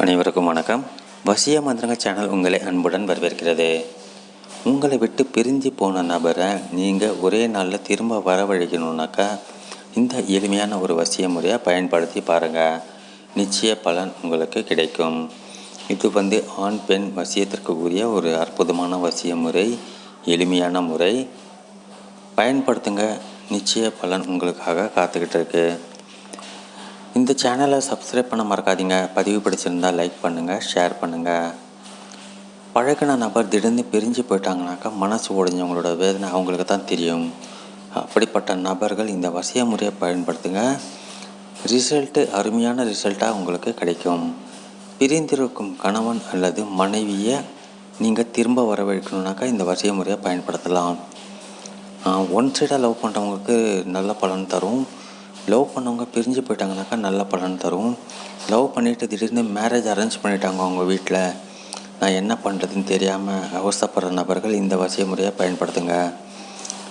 அனைவருக்கும் வணக்கம். வசிய மந்திரங்க சேனல் உங்களை அன்புடன் வரவேற்கிறது. உங்களை விட்டு பிரிஞ்சு போன நபரை நீங்கள் ஒரே நாளில் திரும்ப வரவழைக்கணுன்னாக்கா இந்த எளிமையான ஒரு வசிய முறையை பயன்படுத்தி பாருங்கள் நிச்சய பலன் உங்களுக்கு கிடைக்கும். இது வந்து ஆண் பெண் வசியத்திற்கு உரிய ஒரு அற்புதமான வசிய முறை எளிமையான முறை. பயன்படுத்துங்க. நிச்சய பலன் உங்களுக்காக காத்துக்கிட்டு இருக்குது இந்த சேனலை சப்ஸ்கிரைப் பண்ண மறக்காதீங்க. பதிவு பிடிச்சிருந்தால் லைக் பண்ணுங்கள் ஷேர் பண்ணுங்கள் பழகின நபர் திடீர்னு பிரிஞ்சு போயிட்டாங்கனாக்கா மனசு உடைஞ்சவங்களோட வேதனை அவங்களுக்கு தான் தெரியும். அப்படிப்பட்ட நபர்கள் இந்த வசிய முறையை பயன்படுத்துங்க. ரிசல்ட்டு அருமையான ரிசல்ட்டாக உங்களுக்கு கிடைக்கும். பிரிந்திருக்கும் கணவன் அல்லது மனைவியை நீங்கள் திரும்ப வரவழைக்கணுனாக்கா இந்த வசிய முறையை பயன்படுத்தலாம். ஒன் சைடாக லவ் பண்ணுறவங்களுக்கு நல்ல பலன் தரும். லவ் பண்ணவங்க பிரிஞ்சு போயிட்டாங்கனாக்கா நல்ல பலன் தரும். லவ் பண்ணிவிட்டு திடீர்னு மேரேஜ் அரேஞ்ச் பண்ணிட்டாங்க அவங்க வீட்டில் நான் என்ன பண்ணுறதுன்னு தெரியாமல் அவசரப்படுற நபர்கள் இந்த வசிய முறையை பயன்படுத்துங்க.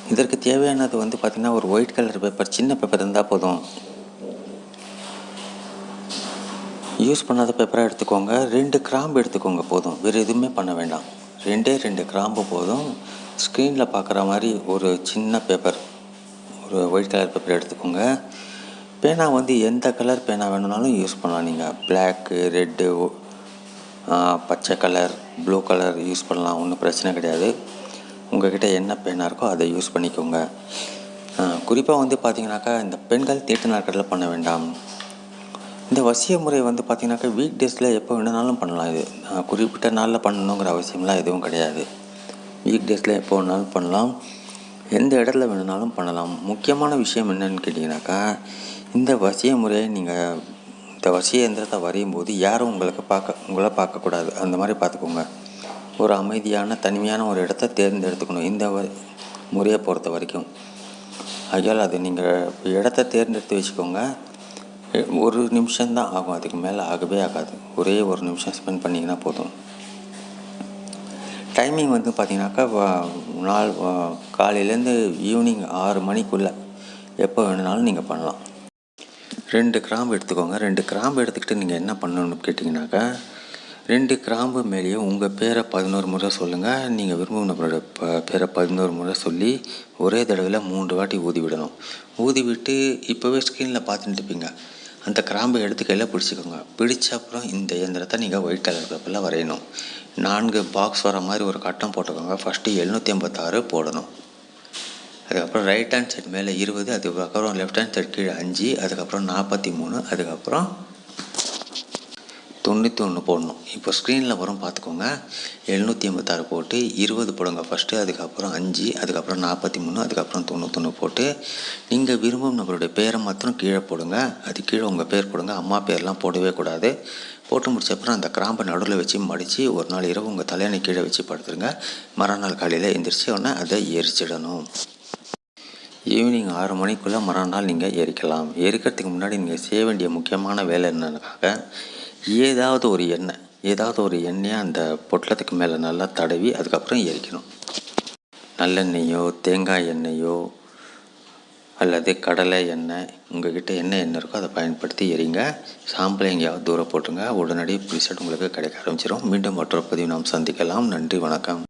இதற்கு தேவையானது வந்து பார்த்திங்கன்னா ஒரு ஒயிட் கலர் பேப்பர் சின்ன பேப்பர் இருந்தால் போதும். யூஸ் பண்ணாத பேப்பராக எடுத்துக்கோங்க. ரெண்டு கிராம்பு எடுத்துக்கோங்க போதும். வேறு எதுவுமே பண்ண வேண்டாம். ரெண்டே ரெண்டு கிராம்பு போதும். ஸ்க்ரீனில் பார்க்குற மாதிரி ஒரு சின்ன பேப்பர் ஒரு ஒயிட் கலர் பேப்பர் எடுத்துக்கோங்க. பேனா வந்து எந்த கலர் பேனா வேணும்னாலும் யூஸ் பண்ணலாம். நீங்கள் பிளாக்கு ரெட்டு பச்சை கலர் ப்ளூ கலர் யூஸ் பண்ணலாம். ஒன்றும் பிரச்சனை கிடையாது. உங்கள்கிட்ட என்ன பேனா இருக்கோ அதை யூஸ் பண்ணிக்கோங்க. குறிப்பாக வந்து பார்த்தீங்கன்னாக்கா இந்த பெண்கள் தீட்டு நாட்களில் பண்ண வேண்டாம். இந்த வசிய முறை வந்து பார்த்திங்கனாக்கா வீக் டேஸில் எப்போ வேணுனாலும் பண்ணலாம் இது. குறிப்பிட்ட நாளில் பண்ணணுங்கிற அவசியம்லாம் எதுவும் கிடையாது. வீக் டேஸில் எப்போ வேணாலும் பண்ணலாம். எந்த இடத்துல வேணுனாலும் பண்ணலாம். முக்கியமான விஷயம் என்னன்னு கேட்டிங்கனாக்கா இந்த வசிய முறையை நீங்கள் இந்த வசிய எந்திரத்தை வரையும் போது யாரும் உங்களுக்கு பார்க்க உங்களை பார்க்கக்கூடாது. அந்த மாதிரி பார்த்துக்கோங்க. ஒரு அமைதியான தனிமையான ஒரு இடத்த தேர்ந்தெடுத்துக்கணும். இந்த முறையை பொறுத்த வரைக்கும். ஆகையால் அது நீங்கள் இடத்த தேர்ந்தெடுத்து வச்சுக்கோங்க. ஒரு நிமிஷம்தான் ஆகும். அதுக்கு மேலே ஆகவே ஆகாது. ஒரே ஒரு நிமிஷம் ஸ்பெண்ட் பண்ணிங்கன்னா போதும். டைமிங் வந்து பார்த்திங்கனாக்கா நாள் காலையிலேருந்து ஈவினிங் ஆறு மணிக்குள்ளே எப்போ வேணுனாலும் நீங்கள் பண்ணலாம். ரெண்டு கிராம்பு எடுத்துக்கோங்க. ரெண்டு கிராம்பு எடுத்துக்கிட்டு நீங்கள் என்ன பண்ணணும்னு கேட்டிங்கனாக்கா ரெண்டு கிராம்பு மேலேயே உங்கள் பேரை பதினோரு முறை சொல்லுங்கள் நீங்கள் விரும்பும் ப பேரை பதினோரு முறை சொல்லி ஒரே தடவையில் மூன்று வாட்டி ஊதி விடணும். ஊதி விட்டு இப்போவே ஸ்க்ரீனில் பார்த்துட்டு இருப்பீங்க. அந்த கிராம்பை எடுத்து கையில் பிடிச்சிக்கோங்க. பிடிச்ச அப்புறம் இந்த இயந்திரத்தை நீங்கள் ஒயிட் கலர் பேப்பரில் வரையணும். நான்கு பாக்ஸ் வர மாதிரி ஒரு கட்டம் போட்டுக்கோங்க ஃபஸ்ட்டு எழுநூற்றி ஐம்பத்தாறு போடணும். அதுக்கப்புறம் ரைட் ஹேண்ட் சைட் மேலே இருபது அதுக்கப்புறம் லெஃப்ட் ஹேண்ட் சைட் கீழே அஞ்சு அதுக்கப்புறம் நாற்பத்தி மூணு அதுக்கப்புறம் தொண்ணூற்றி ஒன்று போடணும். இப்போ ஸ்க்ரீனில் வரும் பார்த்துக்கோங்க. எழுநூற்றி ஐம்பத்தாறு போட்டு இருபது போடுங்க ஃபஸ்ட்டு அதுக்கப்புறம் அஞ்சு அதுக்கப்புறம் நாற்பத்தி மூணு அதுக்கப்புறம் தொண்ணூத்தொன்று போட்டு நீங்கள் விரும்பும் நம்மளுடைய பேரை மாத்திரம் கீழே போடுங்க. அது கீழே உங்கள் பேர் போடுங்க. அம்மா பேர்லாம் போடவே கூடாது. போட்டு முடிச்ச அப்புறம் அந்த கிராம்பை நடுவில் வச்சு மடித்து ஒரு நாள் இரவு உங்கள் தலையணை கீழே வச்சு படுத்துருங்க. மறுநாள் காலையில் எந்திரிச்சு உடனே அதை எரிச்சிடணும். ஈவினிங் ஆறு மணிக்குள்ளே மறுநாள் நீங்கள் எரிக்கலாம் எரிக்கிறதுக்கு முன்னாடி நீங்கள் செய்ய வேண்டிய முக்கியமான வேலை என்னன்னாக்க ஏதாவது ஒரு எண்ணெய் ஏதாவது ஒரு எண்ணெயை அந்த பொட்டலத்துக்கு மேலே நல்லா தடவி அதுக்கப்புறம் எரிக்கணும் நல்லெண்ணெயோ தேங்காய் எண்ணெயோ அல்லது கடலை எண்ணெய் உங்கள்கிட்ட என்ன எண்ணெய் இருக்கோ அதை பயன்படுத்தி எரிங்க சாம்பிளை எங்கேயாவது தூரம் போட்டுங்க உடனடி ரிசல்ட் உங்களுக்கு கிடைக்க ஆரம்பிச்சிடும் மீண்டும் மற்றொரு பதிவு நாம் சந்திக்கலாம். நன்றி வணக்கம்.